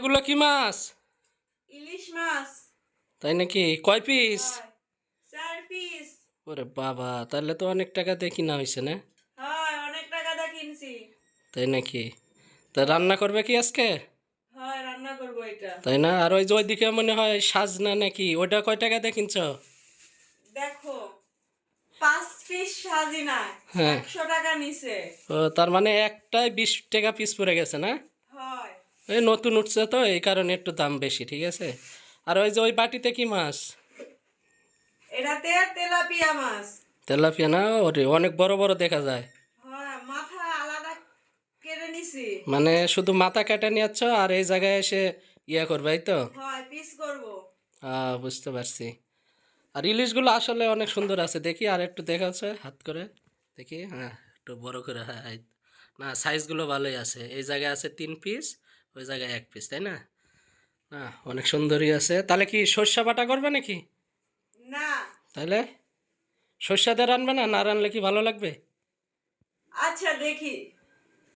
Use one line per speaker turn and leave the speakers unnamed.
এগুলো কি মাছ?
ইলিশ মাছ।
তাই নাকি? কয় পিস?
চার পিস।
ওরে বাবা তাহলে তো অনেক টাকা দিয়ে কিনা হয়েছে না?
হয় অনেক টাকা দা কিনছি।
তাই নাকি? তা রান্না করবে কি আজকে?
হয় রান্না করব এটা।
তাই না? আর ওই যে ওইদিকে মনে হয় সাজনা নাকি ওটা কয় টাকা দিয়ে কিনছ?
দেখো পাঁচ পিস সাজিনা
হ্যাঁ।
একশো টাকা নিছে।
ও তার মানে একটাই বিশ টাকা পিস পড়ে গেছে না?
হয়
এই নতুন উঠছে তো এই কারণে একটু দাম বেশি ঠিক আছে? আর ওই যে ওই বাটিতে কি মাছ?
এটাতে তেলাপিয়া মাছ।
তেলাপিয়া না? ওরে অনেক বড় বড় দেখা যায়।
মাথা আলাদা কেটে নিছি।
মানে শুধু মাথা কেটে নিয়েছ আর এই জায়গায় এসে ইয়া করবে তো?
হয় পিস করব।
আহ, বুঝতে পারছি। আর ইলিশগুলো আসলে অনেক সুন্দর আছে দেখি আর একটু দেখা আছে হাত করে। দেখি হ্যাঁ একটু বড় করে হ্যাঁ না সাইজগুলো ভালোই আছে। এই জায়গায় আছে তিন পিস ওই জায়গায় এক পিস তাই না? না অনেক সুন্দরী আছে। তাহলে কি সর্ষা বাটা করবে নাকি?
না।
তাহলে সর্ষা দিয়ে রানবে না? না রানলে কি ভালো লাগবে?
আচ্ছা দেখি।